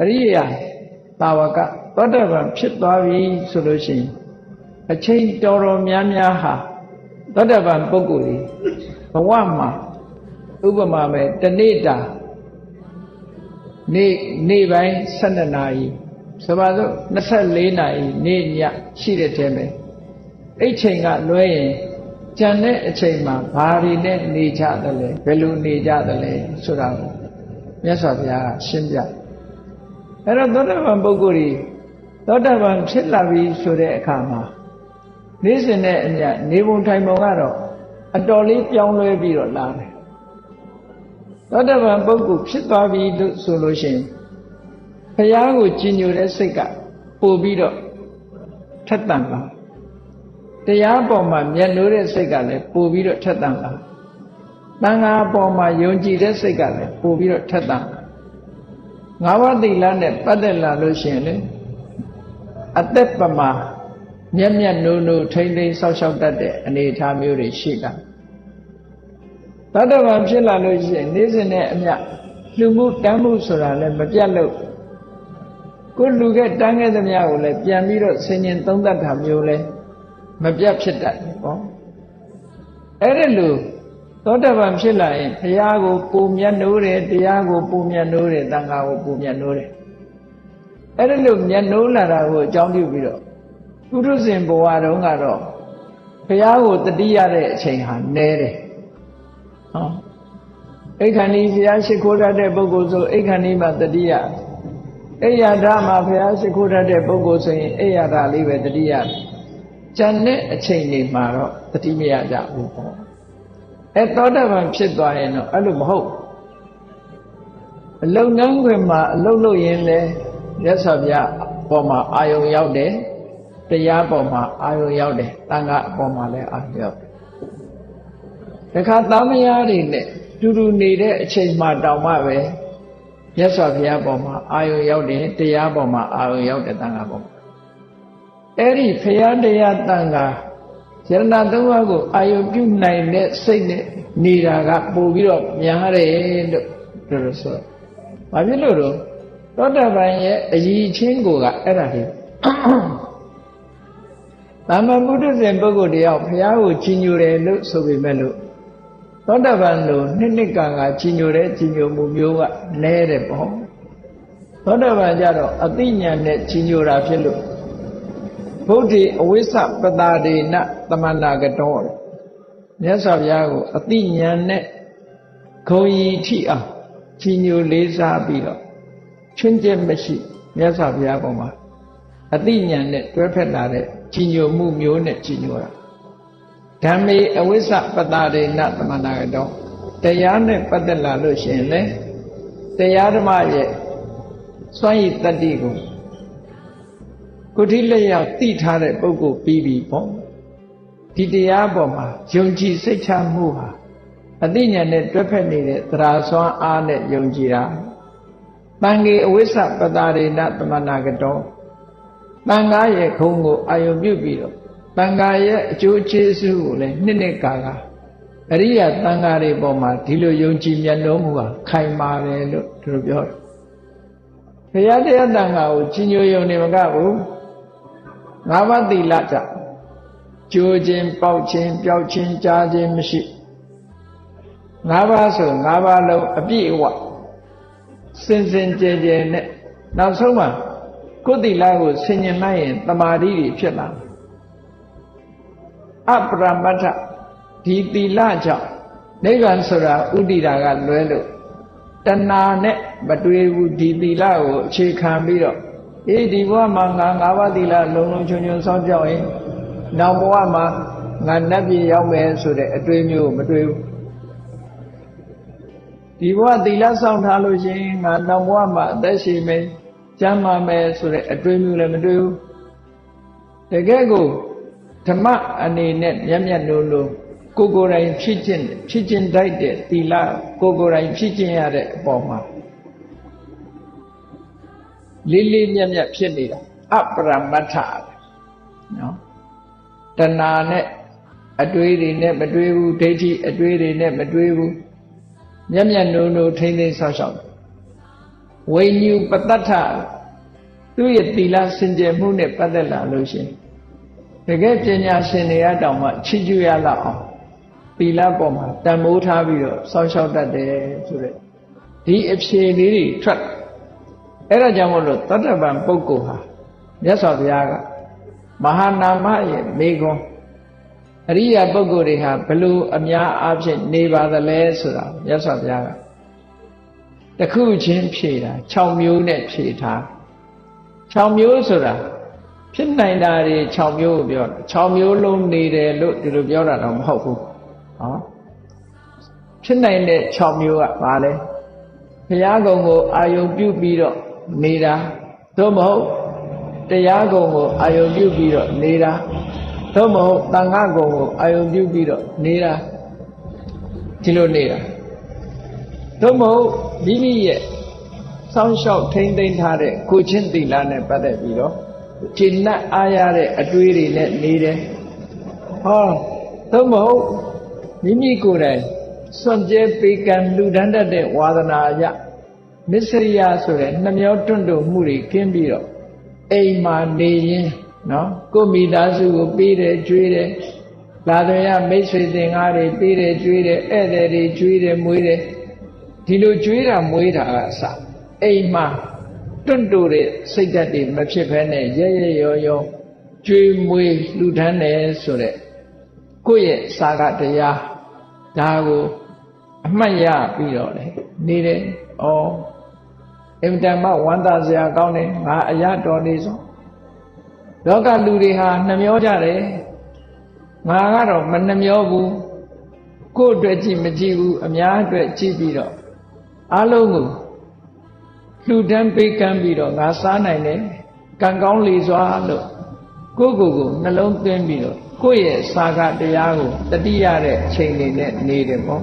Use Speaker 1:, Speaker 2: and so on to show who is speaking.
Speaker 1: အရိယာတာဝကသောတပန်ဖြစ်သွားပြီဆိုလို့ရှိရင်အချိန်တော်တော်များများဟာသောတပန်ပုဂ္ဂိုလ်ကြီးဘဝမှာဥပမာပဲတနေ့တာနေ့နေ့ပိုင်း12နာရီဆိုပါစို့24နာရီနေ့ညရှိတဲ့တည်းပဲအဲ့ချိန်ကလွဲရင်ကြံတဲ့အချိန်မှာဘာတွေနဲ့နေကြတယ်လဲဘယ်လိုနေကြတယ်လဲဆိုတာကိုမြတ်စွာဘုရားကရှင်းပြ အဲ့တော့သောတာပန်ပုဂ္ဂိုလ်ကြီးသောတာပန်ဖြစ်လာပြီဆိုတဲ့အခါမှာနေ့စဉ်နဲ့အမျှနေပုံထိုင်ပုံကတော့အတော်လေးပြောင်းလဲပြီးတော့လာတယ်သောတာပန်ပုဂ္ဂိုလ်ဖြစ်သွားပြီလို့ဆိုလို့ရှိရင်ဘုရားကိုကြည်ညိုတဲ့စိတ်ကပို့ပြီးတော့ထက်တန်လာတရားပေါ်မှာမျက်နှိုးတဲ့စိတ်ကလည်းပို့ပြီးတော့ထက်တန်လာတန်ခါပေါ်မှာယုံကြည်တဲ့စိတ်ကလည်းပို့ပြီးတော့ထက်တန်လာ ငါးပါးသီလနဲ့ပတ်သက်လာလို့ရှိရင်လေအသက်ပမာမျက်မျက်နှိုးနှိုးထိမ့်ထိမ့်ဆောက်ရှောက်တတ်တဲ့အနေအထားမျိုးတွေရှိတာတတ္တဗံဖြစ်လာလို့ရှိရင်နေ့စဉ်နဲ့အမျှလူမှုတမ်းမှုဆိုတာလည်းမပြတ်လို့ကိုလူခဲ့တန်းခဲ့သမျှကိုလည်းပြန်ပြီးတော့ဆင်ញင်သုံးသပ်တာမျိုးလဲမပြတ်ဖြစ်တတ်တယ်ပေါ့အဲ့ဒါလို့ သောတပန်ဖြစ်လာရင်ဘုရားကိုပူမြတ်နိုးတယ်တရားကိုပူမြတ်နိုးတယ်တန်ခါကိုပူမြတ်နိုးတယ်အဲ့ဒါလို့မြတ်နိုးလာတာကိုအကြောင်းပြုပြီးတော့ပုရုဇဉ်ဘဝတုန်းကတော့ဘုရားကိုတတိရတဲ့အချိန်ဟာနည်းတယ်ဟောအိဋ္ဌာနီဘုရားရှိခိုးတတ်တဲ့ပုဂ္ဂိုလ်ဆိုအိဋ္ဌာနီမှာတတိယအိယာဒမှာဘုရားရှိခိုးတတ်တဲ့ပုဂ္ဂိုလ်ဆိုရင်အိယာဒလေးပဲတတိယကျန်တဲ့အချိန်တွေမှာတော့တတိမရကြဘူးပေါ့ အဲသောတာပန်ဖြစ်သွားရင်တော့အဲ့လိုမဟုတ်အလုံငန်းခွင်မှာအလုံလို့ရင်လဲရသော်ဗျာပေါ်မှာအာယုံရောက်တယ်တရားပေါ်မှာအာယုံရောက်တယ်တန်ခါအပေါ်မှာလည်းအာယုံရောက်တယ်တခါသားမယားတွေနဲ့တူတူနေတဲ့အချိန်မှတောင်မှပဲမြတ်စွာဘုရားပေါ်မှာအာယုံရောက်တယ်တရားပေါ်မှာအာယုံရောက်တယ်တန်ခါပေါ်မှာအဲ့ဒီဘုရားတရားတန်ခါ ယရဏသုံးပါးကိုအာယုပြုနိုင်တဲ့စိတ်နဲ့နေတာကပို့ပြီးတော့များတယ်လို့ပြောလို့ဆိုတော့ဘာဖြစ်လို့တော့သောတာပန်ရဲ့အည်ချင်းကိုကအဲ့ဒါလေးသမ္မာပုဒ္ဒဇဉ်ပုဂ္ဂိုလ်တယောက်ဘုရားကိုကြီးညိုတယ်လို့ဆိုပေမဲ့လို့သောတာပန်လိုနှစ်နှစ်ကကကြီးညိုတဲ့ကြီးညိုမှုမျိုးကနဲတယ်ပေါ့သောတာပန်ကြတော့အသိဉာဏ်နဲ့ကြီးညိုတာဖြစ်လို့ ဗုဒ္ဓေအဝိစ္စပတာဒေနသမန္တာကတောမြတ်စွာဘုရားကိုအသိဉာဏ်နဲ့ဂုံရီထိအောင်ကြီးညိုလေးစားပြီးတော့ချွင်းချက်မရှိမြတ်စွာဘုရားပေါ်မှာအသိဉာဏ်နဲ့တွဲဖက်လာတဲ့ကြီးညိုမှုမျိုးနဲ့ကြီးညိုတာဓမ္မေအဝိစ္စပတာဒေနသမန္တာကတောတရားနဲ့ပတ်သက်လာလို့ရှိရင်လေတရားဓမ္မရဲ့စွန့်ရည်တတ္တိကို ကိုတိလက်ရောက်သိထားတဲ့ပုဂ္ဂိုလ်ပြီးပြီပေါ့ဒီတရားပေါ်မှာယုံကြည်စိတ်ချမှုဟာအသိဉာဏ်နဲ့တွဲဖက်နေတဲ့သရာစွမ်းအားနဲ့ယုံကြည်တာတန်ခေအဝိစ္စပတာရေနသမနာကတောတန်ခါရဲ့ခုံကိုအာယုပြုပြီးတော့တန်ခါရဲ့အကျိုးကျေးဇူးကိုလည်းနှစ်နှစ်ကာကအရိယာတန်ခါတွေပေါ်မှာဒီလိုယုံကြည်မြတ်လို့မှုဟာခိုင်မာတယ်လို့သူတို့ပြောတယ်ဘုရားတရားတန်ခါကိုကြီးညိုယုံနေမကဘူး ငါးပါးသီလကြကြိုးခြင်းပေါက်ခြင်းပျောက်ခြင်းကြားခြင်းမရှိငါးပါးဆိုငါးပါးလုံးအပြည့်အဝစင်စင်ကြဲကြဲနဲ့နောက်ဆုံးမှာကိုယ်သီလကိုဆင်ញင်လိုက်ရင်တမာတိတွေဖြစ်လာအပရမတ္ထဒီသီလကြောင့်နိဗ္ဗာန်ဆိုတာဥဒိတာကလွဲလို့တဏှာနဲ့မတွေ့ဘူးဒီသီလကိုအခြေခံပြီးတော့ အေးဒီဘဝမှာငါငါးပါးသီလလုံလုံချုံချုံစောင့်ကြောက်ရင်နောက်ဘဝမှာငါနတ်ပြည်ရောက်မယ်ဆိုတဲ့အတွေ့မျိုးမတွေ့ဘူးဒီဘဝသီလဆောင်ထားလို့ရှိရင်ငါနောက်ဘဝမှာအသက်ရှင်မယ်ကျမ်းမာမယ်ဆိုတဲ့အတွေ့မျိုးလည်းမတွေ့ဘူးတကယ်ကိုဓမ္မအနေနဲ့မျက်မျက်လုံးလုံးကိုကိုယ်တိုင်ဖြစ်ခြင်းဖြစ်ခြင်းတိုက်တဲ့သီလကိုကိုယ်တိုင်ဖြစ်ခြင်းရတဲ့အပေါ်မှာ လေးလေးမြတ်မြတ်ဖြစ်နေတာအပရမတ္ထနော်တဏှာနဲ့အတွေးတွေနဲ့မတွေးဘူးဒိဋ္ဌိအတွေးတွေနဲ့မတွေးဘူးမျက်မျက်နှုံနှုံထိမ့်သိမ်းဆောက်ရှောက်ဝိညူပတ္တထသူ့ရဲ့သီလစင်ကြယ်မှုနဲ့ပတ်သက်လာလို့ရှိရင်တကယ်ပညာရှင်တွေကတောင်မှချီးကျူးရလောက်အောင်သီလပေါ်မှာတန်မိုးထားပြီးတော့စောင့်ရှောက်တတ်တယ်ဆိုတဲ့ဒီအဖြေလေးတွေထွက် အဲ့ဒါကြောင့်မို့လို့တတ္တဗံပုဂ္ဂိုလ်ဟာမြတ်စွာဘုရားကမဟာနာမရဲ့မေခွန်းအရိယာပုဂ္ဂိုလ်တွေဟာဘလို့အများအားဖြင့်နေပါသလဲဆိုတာမြတ်စွာဘုရားကတခုချင်းဖြေတာ6မျိုးနဲ့ဖြေထား6မျိုးဆိုတာဖြစ်နိုင်တာတွေ6မျိုးကိုပြောတာ6မျိုးလုံးနေတယ်လို့ဒီလိုပြောတာတော့မဟုတ်ဘူးဟောဖြစ်နိုင်တဲ့6မျိုးကဘာလဲဘုရားကုံကိုအာယုံပြုပြီးတော့ နေတာသို့မဟုတ်တရားကုံကိုအာယုံပြုပြီးတော့နေတာသို့မဟုတ်တန်ခါကုံကိုအာယုံပြုပြီးတော့နေတာဒီလိုနေတာသို့မဟုတ်မိမိရဲ့စောင့်ရှောက်ထိမ့်သိမ်းထားတဲ့ကိုချင်းသီလနဲ့ပတ်သက်ပြီးတော့ကျင့်납အားရတဲ့အတွေးတွေနဲ့နေတယ်ဟောသို့မဟုတ်မိမိကိုယ်တိုင်စွန့်ကြဲပေးကံလူဒန်းတတ်တဲ့ဝါဒနာအရ မစ္စရိယဆိုတဲ့နှမျောတွန့်တုံမှုတွေကင်းပြီးတော့အိမ်မှာနေရင်နော်ကိုမိသားစုကိုပေးတယ်ကြွေးတယ်လာတယ်ရမိတ်ဆွေသင်္ကားတွေပေးတယ်ကြွေးတယ်ဧည့်သည်တွေကြွေးတယ်မွေးတယ်ဒီလိုကြွေးတာမွေးတာကအစအိမ်မှာတွန့်တူတဲ့စိတ်ဓာတ်တွေမဖြစ်ဘဲနဲ့ရဲရဲရောရောကြွေးမွေးလှူဒန်းတယ်ဆိုတဲ့ကိုယ့်ရဲ့စာကတရားဒါကိုအမှတ်ရပြီးတော့လေနေတယ်ဩ အင်တန်မှဝမ်းသာစရာကောင်းတယ်ငါအရတော်နေဆုံးလောကလူတွေဟာနှမျောကြတယ်ငါကတော့မနှမျောဘူးကိုယ့်အတွက်ကြည့်မကြည့်ဘူးအများအတွက်ကြည့်ပြီးတော့အလုံးကိုလှူဒန်းပေးကမ်းပြီးတော့ငါစားနိုင်တယ်ကံကောင်းလေစွာလို့ကိုယ့်ကိုယ်ကိုနှလုံးသွင်းပြီးတော့ကိုယ့်ရဲ့စာကတရားကိုတတိရတဲ့အချိန်လေးနဲ့နေတယ်ပေါ့